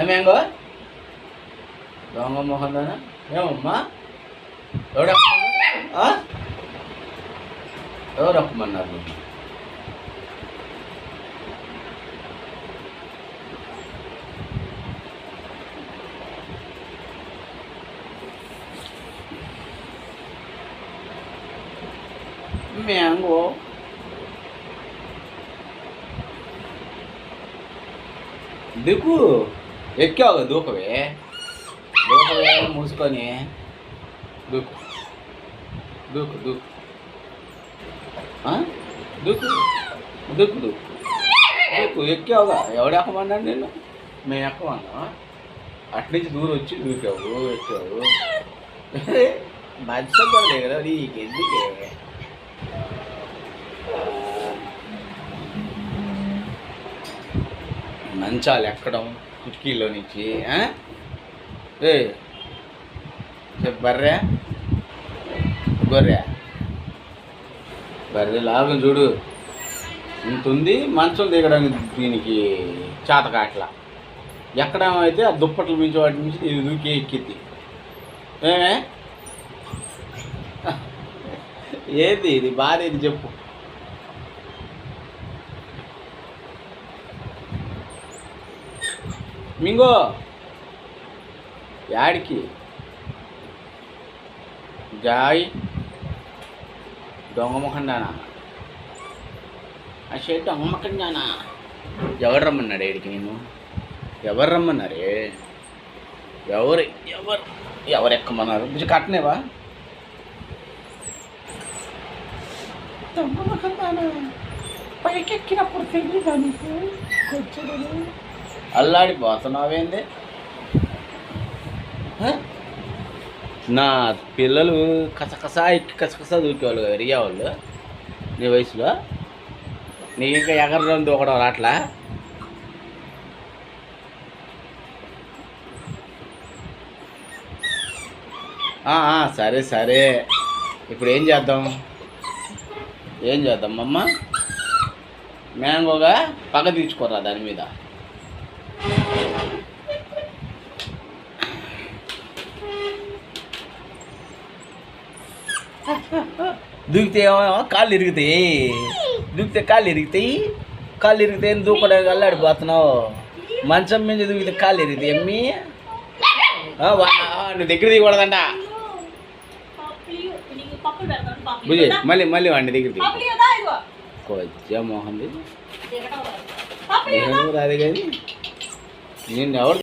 ఏమేంగో దొంగ మొహం దానా ఏమమ్మా ఎవరు ఎవరు ఒక్కమన్నారు నిన్ను? మ్యాంగో దిక్కు ఎక్కావు కదా దూకవే దూకవే మూసుకొని దూకు దూకు దూకు దూకు దూకు దూకు దూకు ఎక్కావుగా ఎవడు ఎక్కమన్నాడు నేను మేము ఎక్కమన్నా అట్నుంచి దూరం వచ్చి దూకావు ఎక్కావు మంచిగా కదా నీకెందుకే మంచాలు ఎక్కడం కిటికీలో నుంచి ఆ? ఏ బర్రె. గొర్రె బర్రె లాభం చూడు. ఇంత ఉంది మంచం దిగడానికి దీనికి చేతకాట్ల ఎక్కడం అయితే ఆ దుప్పట్లు మించి వాటి నుంచి ఇది దూకి ఎక్కిద్ది. ఏమే? ఏది ఇది? బాధ ఇది చెప్పు. మింగో. యాడికి? జాయ్ దొంగముఖండానా ఆ షేట్ దొంగ ఎవరు రమ్మన్నాడు ఏడికి నేను ఎవరు రమ్మన్నారే? ఎవరు ఎవరు ఎవరు ఎక్కమన్నారు? కొంచెం కట్టనేవా దొంగ పైకి ఎక్కినప్పుడు తెలియదా నీకు? అల్లాడిపోతున్నావేంది? హ? నా పిల్లలు కసకసా ఎక్కి కసకసా దూకేవాళ్ళు కదా వాళ్ళు నీ వయసులో? నీకు ఇంకా ఎగరడం దూకడం రాట్లా? సరే సరే. ఇప్పుడు ఏం చేద్దాం? ఏం చేద్దాం అమ్మ? మ్యాంగోగా పగ తీర్చుకోరా దాని మీద. దూకితే కాళ్ళు ఇరుగుతాయి. దూకితే కాళ్ళు ఇరుగుతాయి. కాళ్ళు ఇరిగితే ఏం దూకడానికి అల్లాడిపోతున్నావు. మంచం మీద దూకితే కాళ్ళు ఇరుగుతాయి ఆ, నువ్వు దగ్గర దిగకూడదంట. బుజి మళ్ళీ మళ్ళీ వాడిని దగ్గర దిగు. కొద్దిగా మోహన్ రాదు కానీ. నిన్ను ఎవరు